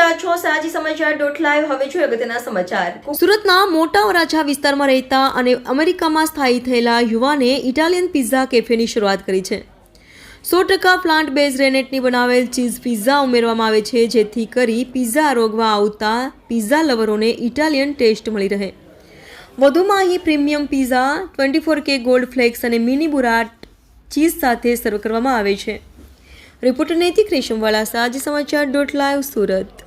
રહ્યા છો. સમાચાર ડોટ લાઈવ હવે સુરતના મોટા વરાછા વિસ્તારમાં રહેતા અને અમેરિકામાં સ્થાયી થયેલા યુવાને ઇટાલિયન પિઝા કેફેની શરૂઆત કરી છે. સો ટકા પ્લાન્ટ બેઝ રેનેટની બનાવેલ ચીઝ પિઝા ઉમેરવામાં આવે છે, જેથી કરી પિઝા આરોગવા આવતા પિઝા લવરોને ઇટાલિયન ટેસ્ટ મળી રહે. વધુમાં અહીં premium pizza, twenty four K gold flakes અને મિની બુરાટ ચીઝ સાથે સર્વ કરવામાં આવે છે. રિપોર્ટર નૈતિક રેશમવાળા. સાજી સમાચાર ડોટ લાઈવ સુરત.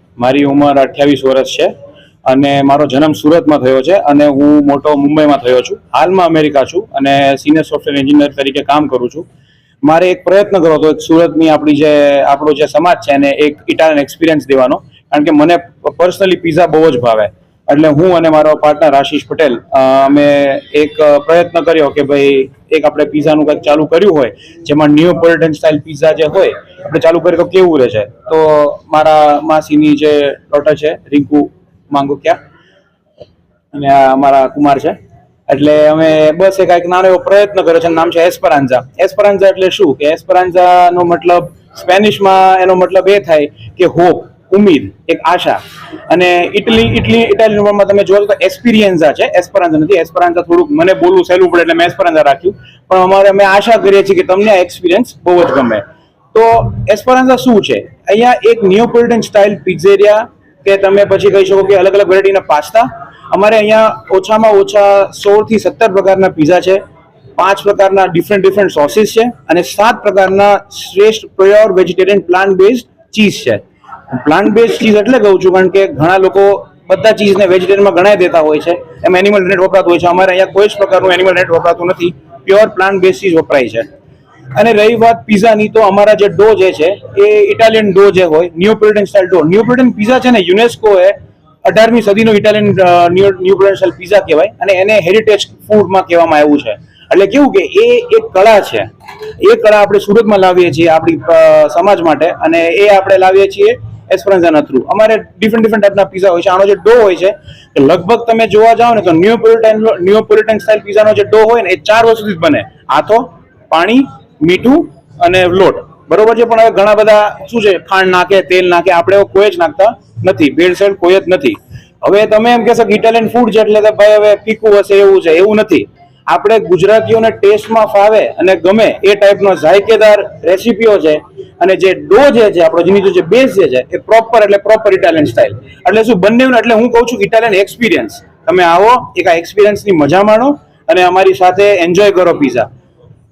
મારી ઉંમર અઠ્યાવીસ વર્ષ છે અને મારો જન્મ સુરતમાં થયો છે અને હું મોટો મુંબઈમાં થયો છું. હાલમાં અમેરિકા છું અને સિનિયર સોફ્ટવેર એન્જિનિયર તરીકે કામ કરું છું. મારે એક પ્રયત્ન કર્યો હતો સુરતની આપણી જે, આપણો જે સમાજ છે એને એક ઇટાલિયન એક્સપિરિયન્સ દેવાનો. કારણ કે મને પર્સનલી પીઝા બહુ જ ભાવે. એટલે હું અને મારો પાર્ટનર આશીષ પટેલ અમે એક પ્રયત્ન કર્યો કે ભાઈ એક આપણે પિઝાનું કંઈક ચાલુ કર્યું હોય, જેમાં ન્યુપોલિટન સ્ટાઇલ પીઝા જે હોય, આપણે ચાલુ કરીએ તો કેવું રહે છે તો મારા માસીની જે ડોટર છે, રિંકુ માંગુકિયા, અને આ અમારા કુમાર છે. એટલે અમે બસ એક એક નાનો એવો પ્રયત્ન કર્યો છે નામ છે એસ્પરાન્ઝા એસ્પરાન્ઝા એટલે શું? કે એસ્પરાન્ઝાનો મતલબ સ્પેનિશમાં એનો મતલબ એ થાય કે હોપ ઉમ્મીદ એક આશા. અને ઇટલી ઇટલી ઇટાલિયનમાં તમે જોયો તો એસ્પિરિયન્સા છે. એસ્પરાન્ઝા નથી એસ્પરાન્ઝા થોડુંક મને બોલવું સહેલું પડે એટલે મેં એસ્પરાન્ઝા રાખ્યું. પણ અમારે અમે આશા કરીએ છીએ કે તમને આ એક્સપિરિયન્સ બહુ જ ગમે. તો એસ્પરાન્ઝા શું છે? અહીંયા એક નિયોપોલિટન સ્ટાઇલ પિઝેરિયા કે તમે પછી કહી શકો કે અલગ અલગ વેરાયટીના પાસ્તા. અમારે અહીંયા ઓછામાં ઓછા સોળથી સત્તર પ્રકારના પીઝા છે. પાંચ પ્રકારના ડિફરન્ટ ડિફરન્ટ સોસીસ છે. અને સાત પ્રકારના શ્રેષ્ઠ pure vegetarian plant base cheese છે. પ્લાન્ટ બેઝ ચીઝ એટલે કહું છું, કારણ કે ઘણા લોકો બધા ચીઝને વેજીટેરિયનમાં ગણાય દેતા હોય છે. એમ એનિમલ નેટ વપરાતું હોય છે. અમારે અહીંયા કોઈ જ પ્રકારનું એનિમલ નેટ વપરાતું નથી. પ્યોર પ્લાન્ટ બેઝ ચીઝ વપરાય છે. અને રહી વાત પિઝાની તો અમારા જે ડો જે છે, એ ઇટાલિયન ડો જે હોય ન્યુપોલિટન સ્ટાઇલ ડો ન્યુપોલિટન પિઝા છે ને યુનેસ્કોએ અઢારમી સદીનો ઇટાલિયન ન્યુપોલિટન સ્ટાઇલ પિઝા કહેવાય. અને એને હેરિટેજ ફૂડમાં કહેવામાં આવ્યું છે. એટલે કેવું કે એ એક કળા છે. એ કળા આપણે સુરતમાં લાવીએ છીએ આપણી સમાજ માટે. અને એ આપણે લાવીએ છીએ એસ્પરન્ઝાના થ્રુ અમારે ડિફરન્ટ ડિફરન્ટ ટાઈપના પીઝા હોય છે. આનો જે ડો હોય છે, એ લગભગ તમે જોવા જાઓ ને તો ન્યુપોલિટન ન્યુપોલિટન સ્ટાઇલ પીઝાનો જે ડો હોય ને, એ ચાર વસ્તુથી જ બને. આથો પાણી, મીઠું અને લોટ. બરોબર છે? પણ હવે ઘણા બધા શું છે? ખાંડ નાખે, તેલ નાખે, આપણે કોઈ જ નાખતા નથી. ભેળસેળ કોઈ જ નથી. હવે તમે એમ કહેશો કે ઇટાલિયન ફૂડ છે એટલે ભાઈ હવે પીકું હશે એવું છે. એવું નથી. આપણે ગુજરાતીઓને ટેસ્ટમાં ફાવે અને ગમે એ ટાઈપનો ઝાયકેદાર રેસીપીઓ છે અને જે ડો જે છે, આપણો જેની જે બેઝ જે છે, એ પ્રોપર એટલે પ્રોપર ઇટાલિયન સ્ટાઇલ એટલે શું બંને એટલે હું કહું છું ઇટાલિયન એક્સપિરિયન્સ તમે આવો, એક આ એક્સપિરિયન્સની મજા માણો અને અમારી સાથે એન્જોય કરો પીઝા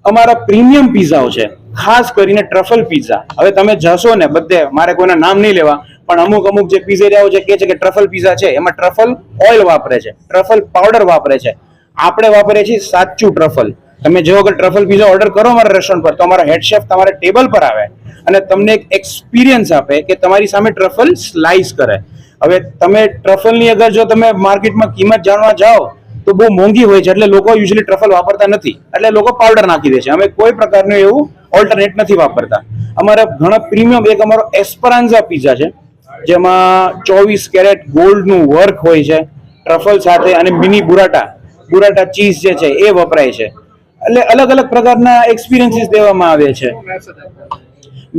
અમારા પ્રીમિયમ પીઝાઓ છે, ખાસ કરીને ટ્રફલ પીઝા હવે તમે જશો ને બધે, મારે કોઈના નામ નહીં લેવા, પણ અમુક અમુક જે પીઝેરિયાઓ જે કહે છે, કે ટ્રફલ પીઝા છે, એમાં ટ્રફલ ઓઇલ વાપરે છે ટ્રફલ પાવડર વાપરે છે. આપણે વાપરીએ છીએ સાચું ટ્રફલ તમે જો અગર ટ્રફલ પીઝા ઓર્ડર કરો અમારા રેસ્ટોરન્ટ પર, તો અમારા હેડ તમારા ટેબલ પર આવે. અને તમને એક એક્સપિરિયન્સ આપે કે તમારી સામે ટ્રફલ સ્લાઇસ કરે. હવે તમે ટ્રફલની અગર જો તમે માર્કેટમાં કિંમત જાણવા જાઓ, તો બહુ મોંઘી હોય છે, એટલે લોકો યુઝલી ટ્રફલ વાપરતા નથી. એટલે લોકો પાવડર નાખી દે છે. અમે કોઈ પ્રકારનું એવું ઓલ્ટરનેટ નથી વાપરતા. અમારા ઘણા પ્રીમિયમ એક અમારો એસ્પરાન્ઝા પીઝા છે, જેમાં ચોવીસ કેરેટ ગોલ્ડનું વર્ક હોય છે ટ્રફલ સાથે અને મિની બુરાટા બુરાટા ચીઝ જે છે, એ વપરાય છે. એટલે અલગ અલગ પ્રકારના એક્સપિરિયન્સીસ દેવામાં આવે છે.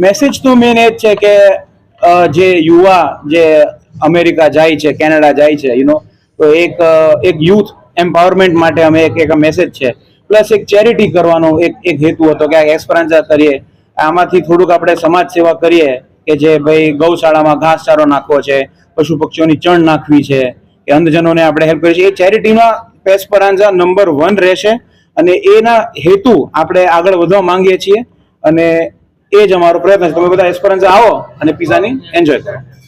મેસેજ તો મેન એ જ છે કે જે યુવા, જે અમેરિકા જાય છે, કેનેડા જાય છે યુ નો તો એક એક યુથ એમ્પાવરમેન્ટ માટે અમે એક એક મેસેજ છે. પ્લસ એક ચેરિટી કરવાનો એક એક હેતુ હતો કે આ એસ્પરાન્ઝા કરીએ. આમાંથી થોડુંક આપણે સમાજ સેવા કરીએ કે જે ભાઈ ગૌશાળામાં ઘાસચારો નાખવો છે પશુ પક્ષીઓની ચણ નાખવી છે, કે અંધજનોને આપણે હેલ્પ કરીએ છીએ. એ ચેરિટીમાં પેસ્પરાન્ઝા નંબર વન રહેશે. અને એના હેતુ આપણે આગળ વધવા માંગીએ છીએ અને એ જ અમારો પ્રયત્ન છે. તમે બધા એસ્પરન્સ આવો અને પિઝાની એન્જોય કરો.